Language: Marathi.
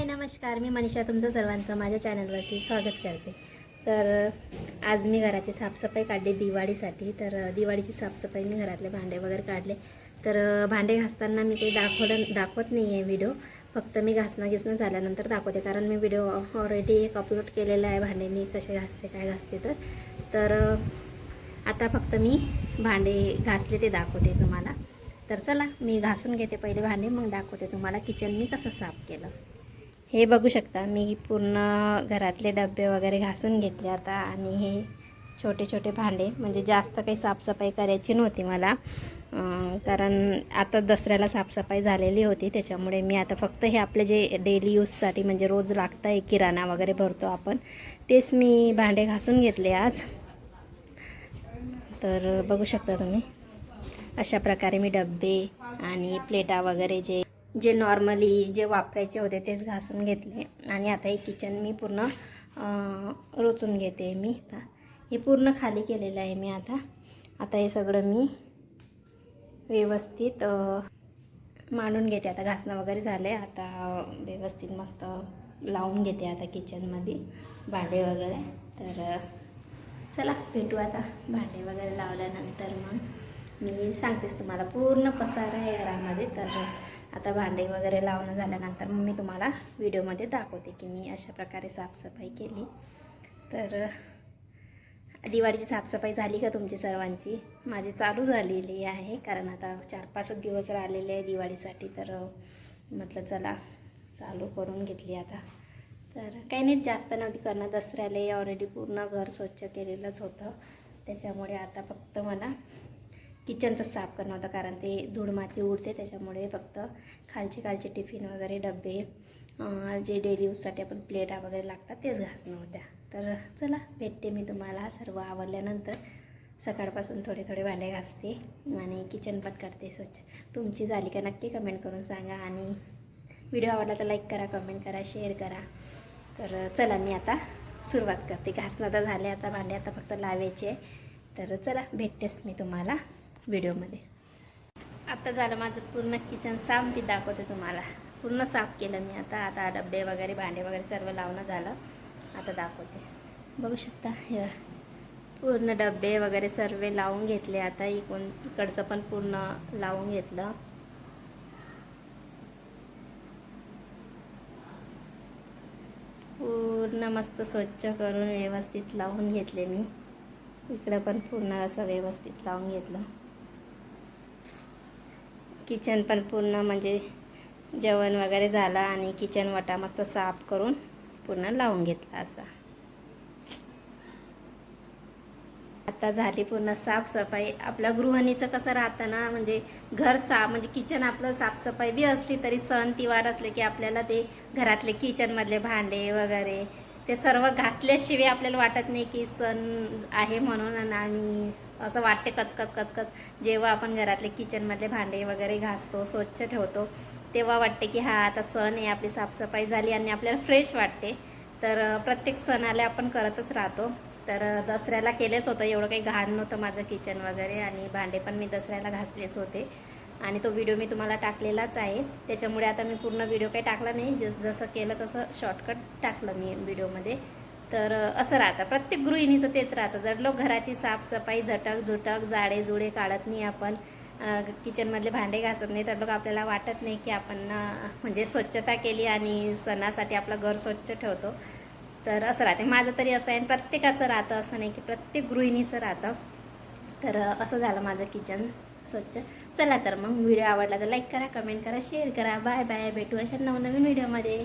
हाय नमस्कार. मी मनीषा तुमचं सर्वांचं माझ्या चॅनलवरती स्वागत करते. तर आज मी घराची साफसफाई काढली दिवाळीसाठी. तर दिवाळीची साफसफाई मी घरातले भांडे वगैरे काढले. तर भांडे घासताना मी ते दाखवलं दाखवत नाही आहे व्हिडिओ. फक्त मी घासणं घिसणं झाल्यानंतर दाखवते. कारण मी व्हिडिओ ऑलरेडी एक अपलोड केलेला आहे भांडे मी कसे घासते काय घासते तर. तर आता फक्त मी भांडे घासले ते दाखवते तुम्हाला. तर चला मी घासून घेते पहिले भांडे मग दाखवते तुम्हाला किचन मी कसं साफ केलं. हे बघू शकता मी पूर्ण घरातले डबे वगैरे घासून घेतले आता आणि हे छोटे छोटे भांडे म्हणजे जास्त काही साफसफाई करायची नव्हती मला. कारण आता दसऱ्याला साफसफाई झालेली होती त्याच्यामुळे मी आता फक्त हे आपले जे डेली यूजसाठी म्हणजे रोज लागतं आहे किराणा वगैरे भरतो आपण तेच मी भांडे घासून घेतले आज. तर बघू शकता तुम्ही अशा प्रकारे मी डब्बे आणि प्लेटा वगैरे जे जे नॉर्मली जे वापरायचे होते तेच घासून घेतले. आणि आता हे किचन मी पूर्ण रोचून घेते मी आता. हे पूर्ण खाली केलेलं आहे मी आता. आता हे सगळं मी व्यवस्थित मांडून घेते. आता घासणं वगैरे झालं आहे आता व्यवस्थित मस्त लावून घेते आता किचनमध्ये भांडे वगैरे. तर चला भेटू आता. भांडे वगैरे लावल्यानंतर मग मी सांगतेच तुम्हाला. पूर्ण पसार आहे घरामध्ये तर आता भांडे वगैरे लावणं झाल्यानंतर मग मी तुम्हाला व्हिडिओमध्ये दाखवते की मी अशा प्रकारे साफसफाई केली. तर दिवाळीची साफसफाई झाली का तुमची सर्वांची? माझी चालू झालेली आहे कारण आता चार पाचच दिवस राहिलेले आहे दिवाळीसाठी तर म्हटलं चला चालू करून घेतली आता. तर काही नाही जास्त नव्हती करणार दसऱ्याला ऑलरेडी पूर्ण घर स्वच्छ केलेलंच होतं. त्याच्यामुळे आता फक्त मला किचनचं साफ करणं होतं कारण ते धूळ माती उडते त्याच्यामुळे फक्त खालचे खालचे टिफिन वगैरे डबे जे डेली यूजसाठी आपण प्लेटा वगैरे लागतात तेच घासणं होत्या. तर चला भेटते मी तुम्हाला सर्व आवडल्यानंतर. सकाळपासून थोडे थोडे भाले घासते आणि किचन पण करते स्वच्छ. तुमची झाली का नक्की कमेंट करून सांगा आणि व्हिडिओ आवडला तर लाईक करा कमेंट करा शेअर करा. तर चला मी आता सुरुवात करते. घासणं तर झाले आता भांडे आता फक्त लावायचे. तर चला भेटतेच मी तुम्हाला. व्हिडिओमध्ये. आता झालं माझं पूर्ण किचन साफ मी दाखवते तुम्हाला. पूर्ण साफ केलं मी आता. आता डब्बे वगैरे भांडे वगैरे सर्व लावणं झालं. आता दाखवते. बघू शकता पूर्ण डबे वगैरे सर्व लावून घेतले आता. इकडून इकडचं पण पूर्ण लावून घेतलं. पूर्ण मस्त स्वच्छ करून व्यवस्थित लावून घेतले मी. इकडं पण पूर्ण असं व्यवस्थित लावून घेतलं. किचन पण पूर्ण म्हणजे जेवण वगैरे झालं आणि किचन वटा मस्त साफ करून पूर्ण लावून घेतला असा. आता झाली पूर्ण साफसफाई. आपल्या गृहिणीचं कसं राहतं ना म्हणजे घर साफ म्हणजे किचन आपलं साफसफाई बी असली तरी सण तिवार असले की आपल्याला ते घरातले किचनमधले भांडे वगैरे ते सर्व घासल्याशिवाय आपल्याला वाटत नाही की सण आहे म्हणून आणि असं वाटते कचकच कचकच. जेव्हा आपण घरातले किचनमधले भांडे वगैरे घासतो स्वच्छ ठेवतो तेव्हा वाटते की हा आता सण आहे आपली साफसफाई झाली आणि आपल्याला फ्रेश वाटते. तर प्रत्येक सणाला आपण करतच राहतो. तर दसऱ्याला केलेच होतं एवढं काही घाण नव्हतं माझं किचन वगैरे आणि भांडे पण मी दसऱ्याला घासलेच होते. आणि तो व्हिडिओ मी तुम्हाला टाकलेलाच आहे. त्याच्यामुळे आता मी पूर्ण व्हिडिओ काही टाकला नाही. जस जसं केलं तसं शॉर्टकट टाकलं मी व्हिडिओमध्ये तर असं राहतं. प्रत्येक गृहिणीचं तेच राहतं. जर लोक घराची साफसफाई झटक झुटक जाडे जुडे काढत नाही आपण किचनमधले भांडे घासत नाही तर लोक आपल्याला वाटत नाही की आपण म्हणजे स्वच्छता केली आणि सणासाठी आपलं घर स्वच्छ ठेवतो. तर असं राहते. माझं तरी असं आहे आणि प्रत्येकाचं राहतं असं नाही की प्रत्येक गृहिणीचं राहतं. तर असं झालं माझं किचन स्वच्छ. चला तर मग व्हिडिओ आवडला तर लाईक करा कमेंट करा शेअर करा. बाय बाय भेटू अशा नवनवीन व्हिडिओमध्ये